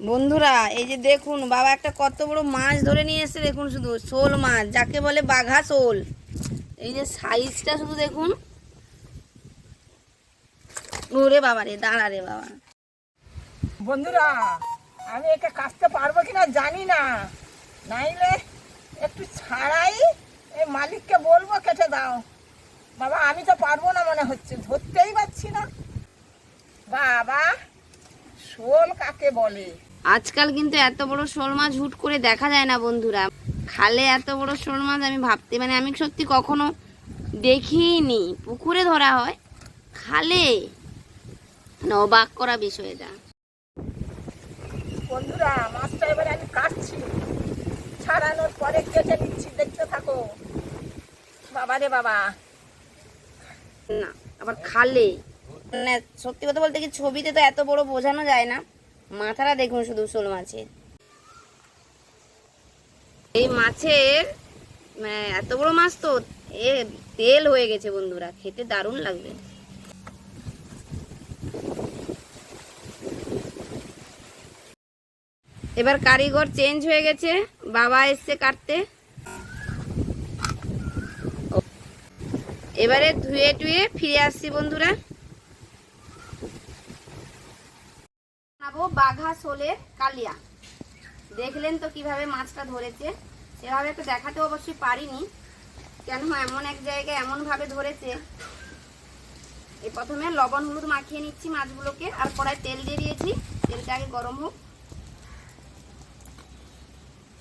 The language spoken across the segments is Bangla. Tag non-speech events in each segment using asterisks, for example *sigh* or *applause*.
বন্ধুরা, এই যে দেখুন, বাবা একটা কত বড় মাছ ধরে নিয়ে এসেছে, দেখুন শুধু, শোল মাছ, যাকে বলে বাঘা শোল। এই যে সাইজটা শুধু দেখুন। ওরে বাবা রে, দাঁড়া রে বাবা। বন্ধুরা, আমি একে কাটতে পারব কিনা জানি না। নাইলে একটু ছাড়াই এই মালিককে বলব, কেটে দাও। বাবা, আমি তো পারব না মনে হচ্ছে, ধরতেই পারছি না। বাবা, শোল কাকে বলে? আজকাল কিন্তু এত বড় শোল মাছ হুট করে দেখা যায় না বন্ধুরা। খালে এত বড় শোল মাছ আমি ভাবতে মানে আমি সত্যি কখনো দেখিনি। পুকুরে ধরা হয় খালে। মানে অবাক করা বিষয় এটা। বন্ধুরা মাছটা এবারে আমি কাটছি। ছাড়ানোর পরে কেটে নিচ্ছি দেখতে থাকো। বাবা রে বাবা। না আবার খালে। মানে সত্যি কথা বলতে কি ছবিতে তো এত বড় বোঝানো যায় না। মাথাটা দেখুন শুধু শোল মাছের। এই মাছের মানে এত বড় মাছ তো, এ তেল হয়ে গেছে বন্ধুরা, খেতে দারুণ লাগবে। এবার কারিগর চেঞ্জ হয়ে গেছে, বাবা এসছে কাটতে। এবারে ধুয়ে টুয়ে ফিরে আসছি বন্ধুরা। বানাবো বাঘা সোলের কালিয়া। দেখলেন তো কীভাবে মাছটা ধরেছে। সেভাবে তো দেখাতে অবশ্যই পারিনি কেন এমন এক জায়গায় এমন ভাবে ধরেছে। এই প্রথমে লবণ হলুদ মাখিয়ে নিচ্ছি মাছগুলোকে, আর কড়াই তেল দিয়ে দিয়েছি, তেলটা আগে গরম হোক।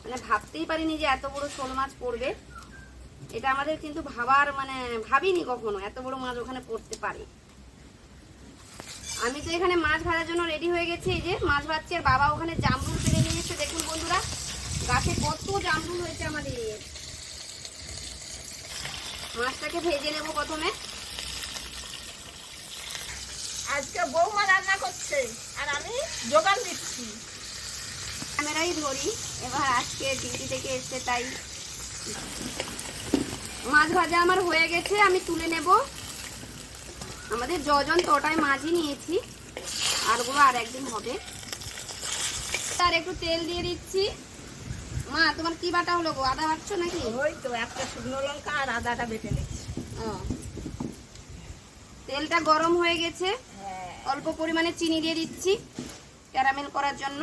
মানে ভাবতেই পারিনি যে এত বড় শোল মাছ পড়বে। এটা আমাদের কিন্তু ভাবার মানে ভাবিনি কখনো, এত বড় মাছ ওখানে পড়তে পারে। আমি তো এখানে মাছ ভাজার জন্য রেডি হয়ে গেছি এই যে মাছ ভাজছি আর বাবা ওখানে জামরুল পেরে নিয়ে এসে দেখুন বন্ধুরা গাছে কত জামরুল হয়েছে আমাদের। মাছটাকে ভেজে নেব প্রথমে। আজকে বৌমা রান্না করছে আর আমি জোগান দিচ্ছি। ক্যামেরাই ধরি এবার আজকে ডিউটি থেকে এসছে তাই। মাছ ভাজা আমার হয়ে গেছে আমি তুলে নেব। আমাদের যজন তোটায় মাছই নিয়েছি। আর ওগুলো আর একদিন হবে। তার একটু তেল দিয়ে দিচ্ছি। মা তোমার কি বাটা হলো গো? আদা বাটছো নাকি? ওই তো একটা শুকনো লঙ্কা আর আদাটা বেটে নিচ্ছি। তেলটা গরম হয়ে গেছে। হ্যাঁ। অল্প পরিমাণে চিনি দিয়ে দিচ্ছি ক্যারামেল করার জন্য।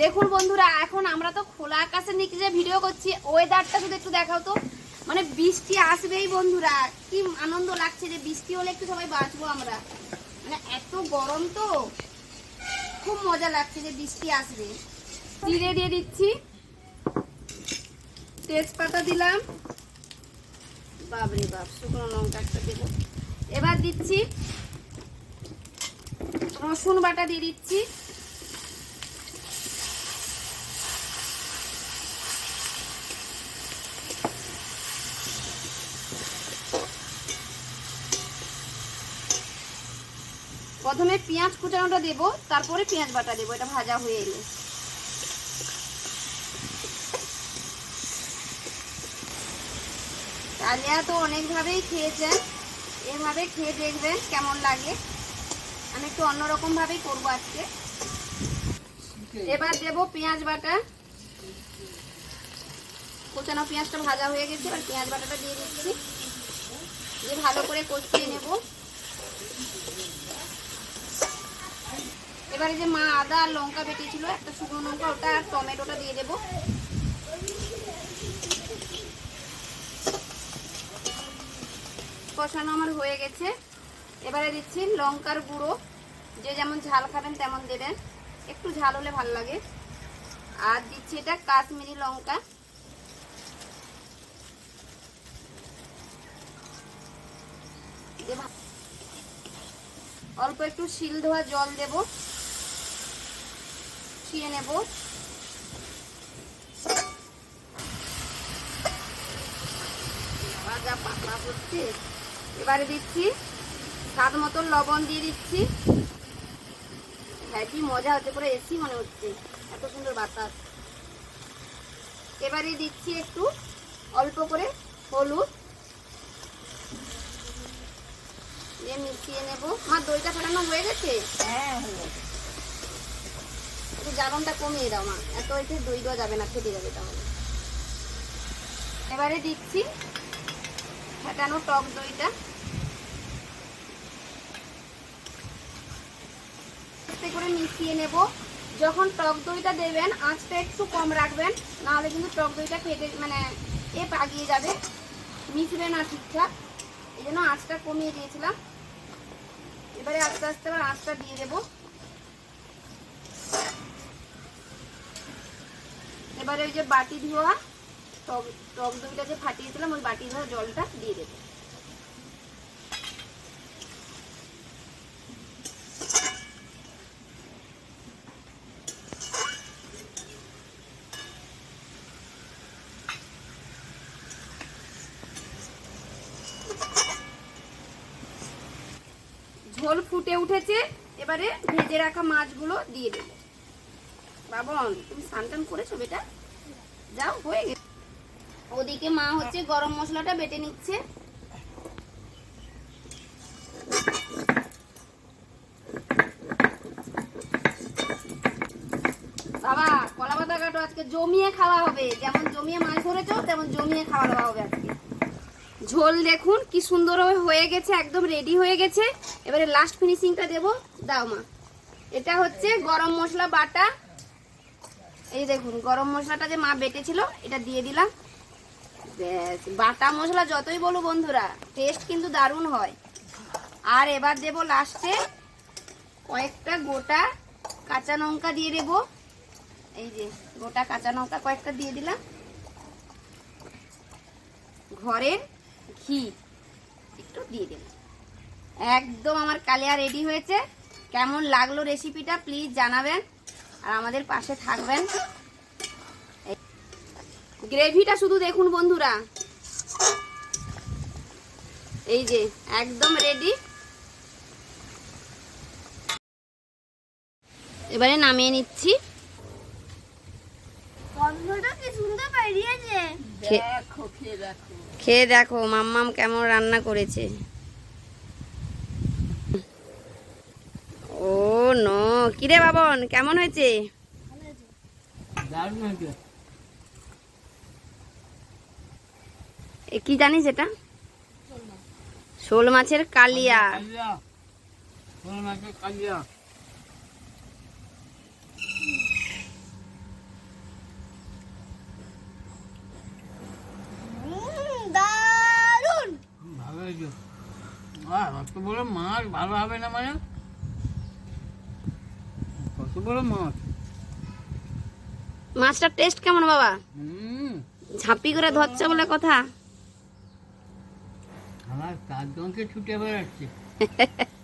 দেখুন বন্ধুরা এখন আমরা তো খোলা আকাশের নিচে যে ভিডিও করছি ওয়েদারটা শুধু একটু দেখাও তো। মানে বৃষ্টি আসবেই বন্ধুরা। কি আনন্দ লাগছে যে বৃষ্টি হলে একটু সবাই বাঁচবো আমরা। মানে এত গরম তো। খুব মজা লাগছে যে বৃষ্টি আসবে। জিরে দিয়ে দিচ্ছি। তেজপাতা দিলাম। বাবরে বাপ, শুকনো লঙ্কা একটা দেবো। এবার দিচ্ছি রসুন বাটা দিয়ে দিচ্ছি। প্রথমে পেঁয়াজ কুচানোটা দেবো, তারপরে পেঁয়াজ বাটা দেবো, এটা ভাজা হয়ে এলে। কালিয়া তো অনেকভাবেই খেয়েছেন এভাবে খেয়ে দেখবেন কেমন লাগে। আমি একটু অন্যরকমভাবেই করব আজকে। এবার দেব পেঁয়াজ বাটা। কোচানো পেঁয়াজটা ভাজা হয়ে গেছে, এবার পেঁয়াজ বাটাটা দিয়ে দিচ্ছি। দিয়ে ভালো করে কষিয়ে নেব। এবারে যে মা আদা আর লঙ্কা বেটেছিল, একটা শুকনো লঙ্কা, ওটা আর টমেটোটা দিয়ে দেবো। কষানো আমার হয়ে গেছে। এবারে দিচ্ছি লঙ্কার গুঁড়ো। যে যেমন ঝাল খাবেন তেমন দেবেন। একটু ঝাল হলে ভালো লাগে। আর দিচ্ছি এটা কাশ্মীরি লঙ্কা। অল্প একটু শিল ধোয়া জল দেব। ছিয়ে নেব। যা পাতলা করছে। এবারে দিচ্ছি স্বাদ মতন লবণ দিয়ে দিচ্ছি। হ্যাঁ মজা হচ্ছে, পুরো এসি মনে হচ্ছে। এত সুন্দর বাতাস। এবারে দিচ্ছি একটু অল্প করে হলুদ। দিয়ে মিশিয়ে নেব। আমার দইটা ফেটানো হয়ে গেছে? হ্যাঁ হয়ে গেছে। একটু জারনটা কমিয়ে দাও, মা। এত এতে দই দেওয়া যাবে না ফেটে যাবে তাহলে। এবারে দিচ্ছি ফেটানো টক দইটা। করে মিশিয়ে নেব। যখন টক দইটা দেবেন, আঁচটা একটু কম রাখবেন, নাহলে কিন্তু টক দইটা ফেটে মানে এ পাগিয়ে যাবে। মিশবে না ঠিকঠাক। এই জন্য আঁচটা কমিয়ে দিয়েছিলাম। এবারে আস্তে আস্তে আবার আঁচটা দিয়ে দেবো। এবারে ওই যে বাটি ধোয়া টক টক দইটা যে ফাটিয়েছিলাম, ওই বাটি ধোয়া জলটা দিয়ে দেবো। ঝোল ফুটে উঠেছে, এবারে ভেজে রাখা মাছগুলো দিয়ে দেবো। বাবন, তুমি স্নান করেছ বেটা? যাও, হয়ে গেছে। ওদিকে মা হচ্ছে গরম মশলাটা বেটে নিচ্ছে। বাবা, কলা পাতা কাটো, আজকে জমিয়ে খাওয়া হবে। যেমন জমিয়ে মাছ ধরেছো, তেমন জমিয়ে খাওয়া দাওয়া হবে আজকে। ঝোল দেখুন, কি সুন্দর হয়ে গেছে, একদম রেডি হয়ে গেছে। এবারে লাস্ট ফিনিশিংটা দেব। দাও মা। এটা হচ্ছে গরম মশলা বাটা। এই দেখুন, গরম মশলাটা যে মা বেটেছিল, এটা দিয়ে দিলাম। বাটা মশলা যতই বলো বন্ধুরা টেস্ট কিন্তু দারুণ হয়। আর এবার দেব লাস্টে কয়েকটা গোটা কাঁচা লঙ্কা দিয়ে দেব। এই যে, গোটা কাঁচা লঙ্কা কয়েকটা দিয়ে দিলাম। ঘরের ঘি একটু দিয়ে দিলাম। একদম আমার কালিয়া রেডি হয়েছে। কেমন লাগল রেসিপিটা প্লিজ জানাবেন। আর আমাদের পাশে থাকবেন। গ্রেভিটা শুধু দেখুন বন্ধুরা। এই যে একদম রেডি এবারে নামিয়ে নিচ্ছি। খেয়ে দেখো মাম্মাম কেমন রান্না করেছে ও নো কিরে বাবন কেমন হয়েছে? কি জানিস এটা? শোল মাছের কালিয়া। দারুণ ভালো হয়েছে। বড় মাছ ভালো হবে না মানে? বড় মাছ। মাছটার টেস্ট কেমন বাবা? ঝাঁপি করে ধরছে বলে কথা। আমার চারজনকে ছুটে বেড়াচ্ছে? *laughs*